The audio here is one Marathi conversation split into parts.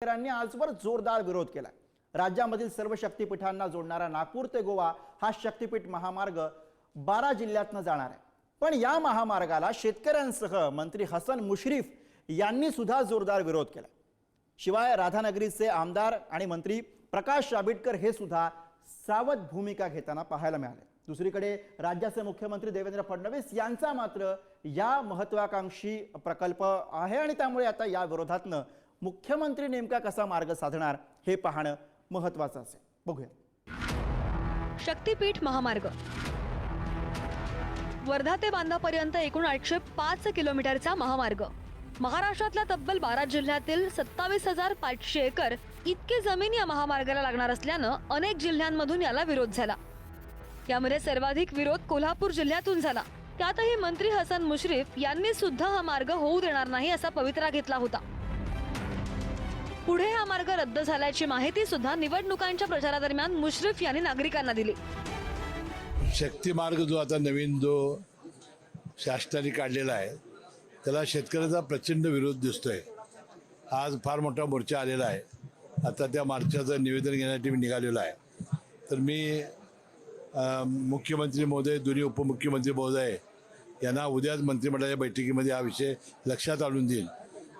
शेतकऱ्यांनी आजवर जोरदार विरोध केला राज्यामधील सर्व शक्तीपीठांना जोडणारा नागपूर ते गोवा हा शक्तीपीठ महामार्ग बारा जिल्ह्यातनं जाणार आहे. पण या महामार्गाला शेतकऱ्यांसह मंत्री हसन मुश्रीफ यांनी सुद्धा जोरदार विरोध केला शिवाय राधानगरीचे आमदार आणि मंत्री प्रकाश आंबेडकर हे सुद्धा सावध भूमिका घेताना पाहायला मिळाले. दुसरीकडे राज्याचे मुख्यमंत्री देवेंद्र फडणवीस यांचा मात्र या महत्वाकांक्षी प्रकल्प आहे आणि त्यामुळे आता या विरोधातनं मुख्यमंत्री नेमका कसा मार्ग साधणार हे पाहणं महत्वाचं असेल. बघूया. शक्तीपीठ महामार्ग. वर्धा ते बांधापर्यंत एकूण आठशे पाच किलोमीटरचा महामार्ग. महाराष्ट्रातल्या तब्बल बारा जिल्ह्यातील सत्तावीस हजार पाचशे एकर इतकी जमीन या महामार्गाला लागणार असल्यानं अनेक जिल्ह्यांमधून याला विरोध झाला. यामध्ये सर्वाधिक विरोध कोल्हापूर जिल्ह्यातून झाला. त्यातही मंत्री हसन मुश्रीफ यांनी सुद्धा हा मार्ग होऊ देणार नाही असा पवित्रा घेतला होता. पुढे हा मार्ग रद्द झाल्याची माहिती सुद्धा निवडणुकांच्या प्रचारादरम्यान मुश्रीफ यांनी नागरिकांना दिली. शक्ती मार्ग जो आता नवीन जो शासनाने काढलेला आहे त्याला शेतकऱ्याचा प्रचंड विरोध दिसतोय. आज फार मोठा मोर्चा आलेला आहे. आता त्या मोर्चाचं निवेदन घेण्यासाठी मी निघालेलो आहे. तर मी मुख्यमंत्री महोदय दोन्ही उपमुख्यमंत्री महोदय यांना उद्याच मंत्रिमंडळाच्या बैठकीमध्ये हा विषय लक्षात आणून देईल.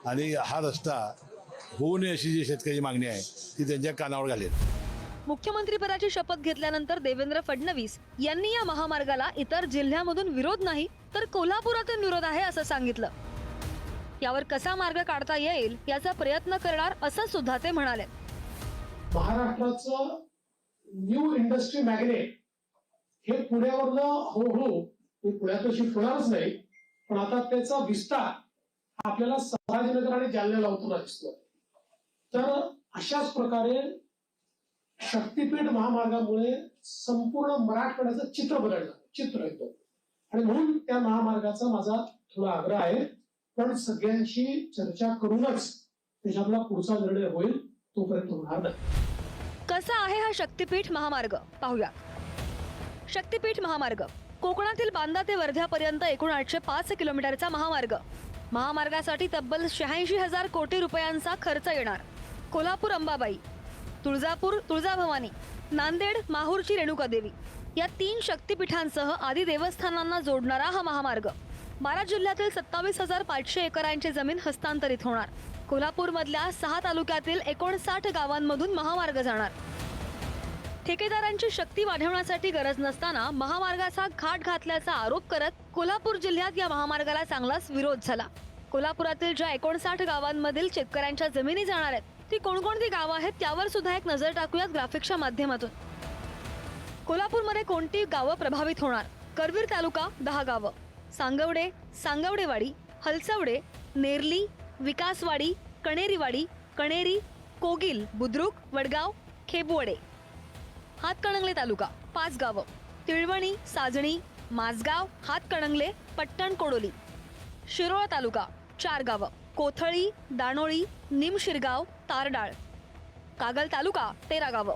आणि हा रस्ता होऊ नये अशी जी शेतकऱ्याची मागणी आहे ती त्यांच्या कानावर घालेल. मुख्यमंत्रीपदाची शपथ घेतल्यानंतर देवेंद्र फडणवीस यांनी या महामार्गाला इतर जिल्ह्यामधून विरोध नाही तर कोल्हापुरातून विरोध आहे असं सांगितलं. यावर कसा मार्ग काढता येईल याचा प्रयत्न करणार असं सुद्धा ते म्हणाले. महाराष्ट्राचं न्यू इंडस्ट्री मॅग्नेट हे पुण्यावरनं हळूहळू हे पुण्यात शिफ्ट होणारच नाही पण आता त्याचा विस्तार हा आपल्याला संभाजीनगर आणि जालन्याला होताना दिसतो तर अशाच प्रकारे शक्तीपीठ महामार्गामुळे संपूर्ण मराठवाड्याचं चित्र बदललं चित्र येतो. आणि म्हणून त्या महामार्गाचा माझा थोडा आग्रह आहे. पण सगळ्यांशी चर्चा करूनच त्याच्यातला पुढचा निर्णय होईल तोपर्यंत होणार नाही. कसा आहे हा शक्तीपीठ महामार्ग? पाहूया. शक्तीपीठ महामार्ग. कोकणातील बांदा ते वर्ध्यापर्यंत एकूण आठशे पाच किलोमीटरचा महामार्ग. महामार्गासाठी तब्बल शहाऐंशी हजार कोटी रुपयांचा खर्च येणार. कोल्हापूर अंबाबाई तुळजापूर तुळजाभवानी नांदेड माहूरची रेणुका देवी या तीन शक्तीपीठांसह आदी देवस्थानांना जोडणारा हा महामार्ग. बारा जिल्ह्यातील सत्तावीस हजार पाचशे एकरांची जमीन हस्तांतरित होणार. कोल्हापूरमधल्या सहा तालुक्यातील एकोणसाठ गावांमधून महामार्ग जाणार. ठेकेदारांची शक्ती वाढवण्यासाठी गरज नसताना महामार्गाचा घाट घातल्याचा आरोप करत कोल्हापूर जिल्ह्यात या महामार्गाला चांगलाच विरोध झाला. कोल्हापुरातील ज्या एकोणसाठ गावांमधील शेतकऱ्यांच्या जमिनी जाणार आहेत ती कोणकोणती गावं आहेत त्यावर सुद्धा एक नजर टाकूयात ग्राफिक्सच्या माध्यमातून. कोल्हापूरमध्ये कोणती गावं प्रभावित होणार? करवीर तालुका दहा गावं. सांगवडे सांगवडेवाडी हलसवडे नेरली विकासवाडी कणेरीवाडी कणेरी कोगिल बुद्रुक वडगाव खेबवडे. हातकणंगले तालुका पाच गावं. तिळवणी साजणी माझगाव हातकणंगले पट्टण कोडोली शिरोळ तालुका चार गावं. कोथळी दाणोळी निमशिरगाव तारडाळ. कागल तालुका तेरा गावं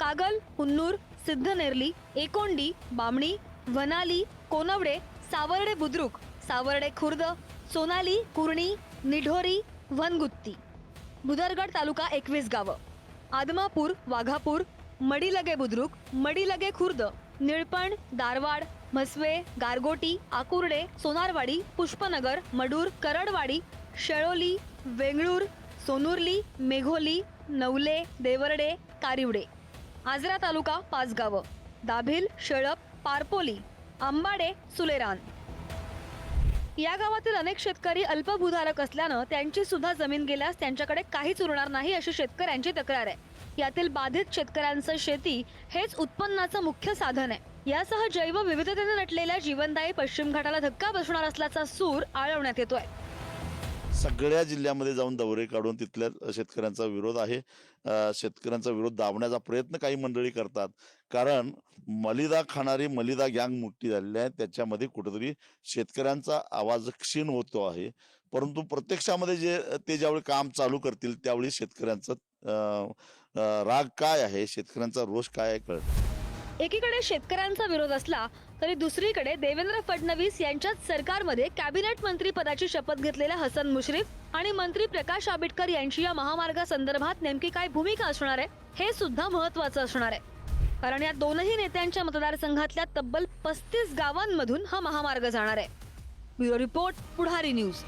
कागल हुन्नूर सिद्धनेरली एकोंडी बामणी वनाली कोनवडे सावर्डे बुद्रुक सावर्डे खुर्द सोनाली कुर्णी निढोरी वनगुत्ती. भुदरगड तालुका एकवीस गावं. आदमापूर वाघापूर मडीलगे बुद्रुक मडीलगे खुर्द निळपण दारवाड म्हसवे गारगोटी आकुर्डे सोनारवाडी पुष्पनगर मडूर करडवाडी शेळोली वेंगळूर सोनुर्ली मेघोली नवले देवर्डे कारिवडे. आजरा तालुका पाच गावं दाभिल शेळप पारपोली आंबाडे सुलेरान. या गावातील अनेक शेतकरी अल्पभूधारक असल्यानं त्यांची सुद्धा जमीन गेल्यास त्यांच्याकडे काहीच उरणार नाही अशी शेतकऱ्यांची तक्रार आहे. यातील बाधित शेतकऱ्यांचं शेती हेच उत्पन्नाचं मुख्य साधन आहे. यासह जैवविविधतेने नटलेल्या जीवनदायी पश्चिम घाटाला धक्का बसणार असल्याचा सूर आळवण्यात येतोय. सगळ्या जिल्ह्यामध्ये जाऊन दौरे काढून तिथल्या शेतकऱ्यांचा विरोध आहे. शेतकऱ्यांचा विरोध दाबण्याचा प्रयत्न काही मंडळी करतात. कारण मलिदा खाणारी मलिदा गँग मोठी झालेली आहे. त्याच्यामध्ये कुठेतरी शेतकऱ्यांचा आवाज क्षीण होतो आहे. परंतु प्रत्यक्षामध्ये जे ते ज्यावेळी काम चालू करतील त्यावेळी शेतकऱ्यांचं राग काय आहे? शेतकऱ्यांचा रोष काय आहे कळत एकीकडे शेतकऱ्यांचा विरोध असला तरी दुसरीकडे देवेंद्र फडणवीस यांच्याच सरकारमध्ये कॅबिनेट मंत्री पदाची शपथ घेतलेल्या हसन मुश्रीफ आणि मंत्री प्रकाश आंबेडकर यांची या महामार्गासंदर्भात नेमकी काय भूमिका असणार आहे हे सुद्धा महत्वाचं असणार आहे. कारण या दोनही नेत्यांच्या मतदारसंघातल्या तब्बल पस्तीस गावांमधून हा महामार्ग जाणार आहे. Bureau report Pudhari news.